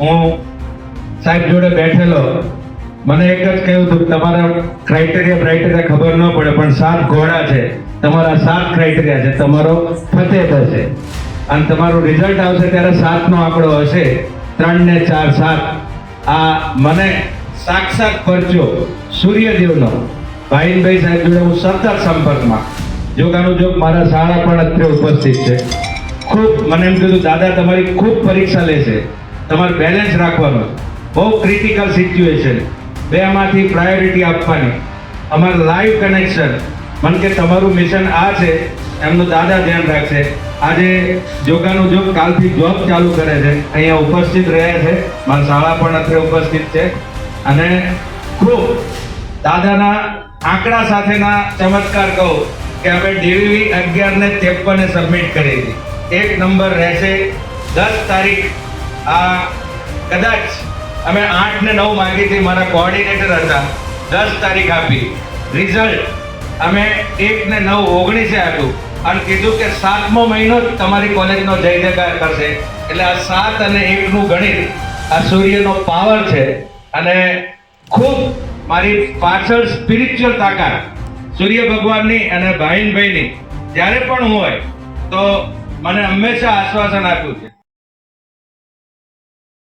હું સાહેબ જોડે બેઠેલો, મને એક જ કહ્યું હતું તમારા ક્રાઇટેરિયા બ્રાઇટેરિયા ખબર ન પડે, પણ સાત ઘોડા છે. તમારા સાત ક્રાઇટેરિયા છે. તમારો ફતે થશે અને તમારું રિઝલ્ટ આવશે ત્યારે સાતનો આંકડો હશે. ત્રણ ને ચાર, સાત. આ મને સાક્ષાત પરચો સૂર્યદેવનો. ભાઈનભાઈ સાહેબ જોડે હું સતત સંપર્કમાં. જોગાનું જોગ મારા શાળા પણ અત્રે ઉપસ્થિત છે. ખૂબ, મને એમ કીધું, દાદા, તમારી ખૂબ પરીક્ષા લેશે. તમારે બેલેન્સ રાખવાનું બહુ ક્રિટિકલ સિચ્યુએશન બેમાંથી પ્રાયોરિટી આપવાની. અમારું લાઈવ કનેક્શન મન કે તમારું મિશન આ છે, એમનું દાદા ધ્યાન રાખશે. આજે જોગાનું જોગ કાલથી જોબ ચાલુ કરે છે, અહીંયા ઉપસ્થિત રહ્યા છે. મારા શાળા પણ અત્રે ઉપસ્થિત છે. અને ખૂબ દાદાના આંકડા સાથેના ચમત્કાર કહું કે અમે ડીવીવી અગિયારને ત્રેપને સબમિટ કરી હતી એક નંબર રહેશે દસ તારીખ આ કદાચ અમે આઠ ને નવ માંગી હતી મારા કોઓર્ડિનેટર હતા. દસ તારીખ આપી. રિઝલ્ટ અમે એક ને નવ ઓગણીસે આપ્યું. અને કીધું કે સાતમો મહિનો જ તમારી કોલેજનો જય જયકાર કરશે. એટલે આ સાત અને એકનું ગણિત, આ સૂર્યનો પાવર છે. અને ખૂબ મારી પાછળ સ્પિરિચ્યુઅલ તાકાત. સૂર્ય ભગવાનની અને ભાઈનભાઈની. જ્યારે પણ હોય, તો મને હંમેશા આશ્વાસન આપ્યું છે.